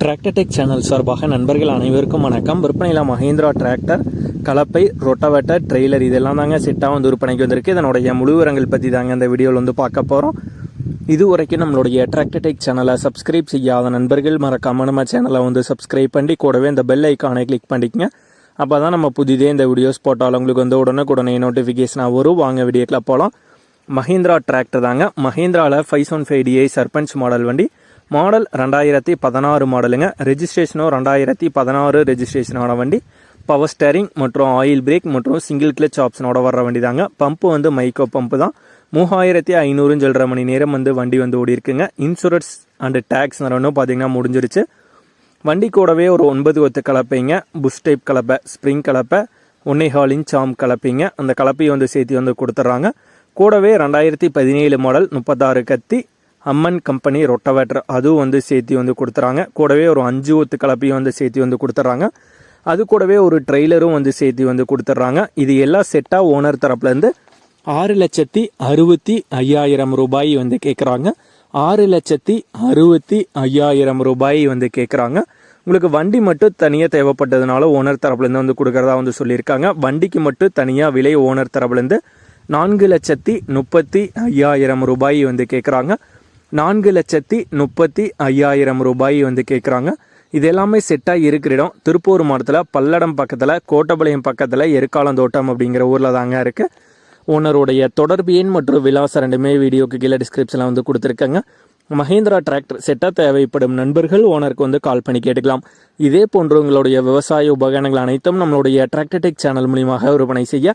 Tractor Tech channel சார்பாக நண்பர்கள் அனைவருக்கும் வணக்கம். விற்பனையில் மஹேந்திரா டிராக்டர் கலப்பை ரொட்டவேட்டர் ட்ரெய்லர் இதெல்லாம் தாங்க செட்டாக வந்து விற்பனைக்கு வந்திருக்கு. இதனுடைய முழுவரங்கள் பற்றி தாங்க இந்த வீடியோவில் வந்து பார்க்க போகிறோம் இது வரைக்கும் நம்மளுடைய டிராக்டர்டெக் சேனலை சப்ஸ்கிரைப் செய்யாத நண்பர்கள் மறக்காம நம்ம சேனலை வந்து சப்ஸ்கிரைப் பண்ணி கூடவே இந்த பெல் ஐக்கானை கிளிக் பண்ணிக்கங்க. அப்போ தான் நம்ம புதிதே இந்த வீடியோஸ் போட்டாலும் உங்களுக்கு வந்து உடனுக்குடனே நோட்டிஃபிகேஷனாக வரும். வாங்க வீடியோக்கில் போகலாம் மஹேந்திரா டிராக்டர் தாங்க. மஹேந்திராவில் five one five DI Sarpanch model வண்டி மாடல் ரெண்டாயிரத்தி பதினாறு மாடலுங்க. ரெஜிஸ்ட்ரேஷனும் ரெண்டாயிரத்தி பதினாறு ரெஜிஸ்ட்ரேஷனான வண்டி. பவர் ஸ்டேரிங் மற்றும் ஆயில் பிரேக் மற்றும் சிங்கிள் கிளச் ஆப்ஷனோட வர்ற வண்டி தாங்க பம்பு வந்து மைக்கோ பம்பு தான். மூவாயிரத்தி ஐநூறு சொல்கிற மணி நேரம் வந்து வண்டி வந்து ஓடி இருக்குங்க இன்சூரன்ஸ் அண்டு டேக்ஸ் நிறவனும் பார்த்தீங்கன்னா முடிஞ்சிருச்சு. வண்டி கூடவே ஒரு ஒன்பது ஒத்து கலப்பைங்க. புஷ் டைப் கலப்பை ஸ்ப்ரிங் கலப்பை ஒன்னே ஹால் இன்ச் ஆம் கலப்பைங்க. அந்த கலப்பையை வந்து சேர்த்து வந்து கொடுத்துட்றாங்க. கூடவே ரெண்டாயிரத்தி பதினேழு மாடல் முப்பத்தாறு கத்தி அம்மன் கம்பெனி ரொட்டவேட்டர் அதுவும் வந்து சேர்த்து வந்து கொடுத்துறாங்க. கூடவே ஒரு அஞ்சு ஒத்து கலப்பையும் வந்து சேர்த்து வந்து கொடுத்துட்றாங்க அது கூடவே ஒரு ட்ரெய்லரும் வந்து சேர்த்து வந்து கொடுத்துட்றாங்க இது எல்லாம் செட்டாக ஓனர் தரப்புலேருந்து ஆறு லட்சத்தி அறுபத்தி ஐயாயிரம் ரூபாய் வந்து கேட்குறாங்க ஆறு லட்சத்தி அறுபத்தி ஐயாயிரம் ரூபாய் வந்து கேட்குறாங்க உங்களுக்கு வண்டி மட்டும் தனியாக தேவைப்பட்டதுனால ஓனர் தரப்புலேருந்து வந்து கொடுக்குறதா வந்து சொல்லியிருக்காங்க. வண்டிக்கு மட்டும் தனியாக விலை ஓனர் தரப்புலேருந்து நான்கு லட்சத்தி முப்பத்தி ஐயாயிரம் ரூபாய் வந்து கேட்குறாங்க நான்கு லட்சத்தி முப்பத்தி ஐயாயிரம் ரூபாய் வந்து கேட்குறாங்க இது எல்லாமே செட்டாக இருக்கிற இடம். திருப்பூர் மாவட்டத்தில் பல்லடம் பக்கத்தில் கோட்டபாளையம் பக்கத்தில் எருக்காலந்தோட்டம் அப்படிங்கிற ஊரில் தாங்க இருக்குது ஓனருடைய தொடர்பு எண் மற்றும் விலாசம் ரெண்டுமே வீடியோக்கு கீழே டிஸ்கிரிப்ஷனில் வந்து கொடுத்துருக்கேங்க. மஹேந்திரா டிராக்டர் செட்டாக தேவைப்படும் நண்பர்கள் ஓனருக்கு வந்து கால் பண்ணி கேட்டுக்கலாம். இதே போன்ற உங்களுடைய விவசாய உபகரணங்கள் அனைத்தும் நம்மளுடைய டிராக்டர்டெக் சேனல் மூலியமாக விற்பனை செய்ய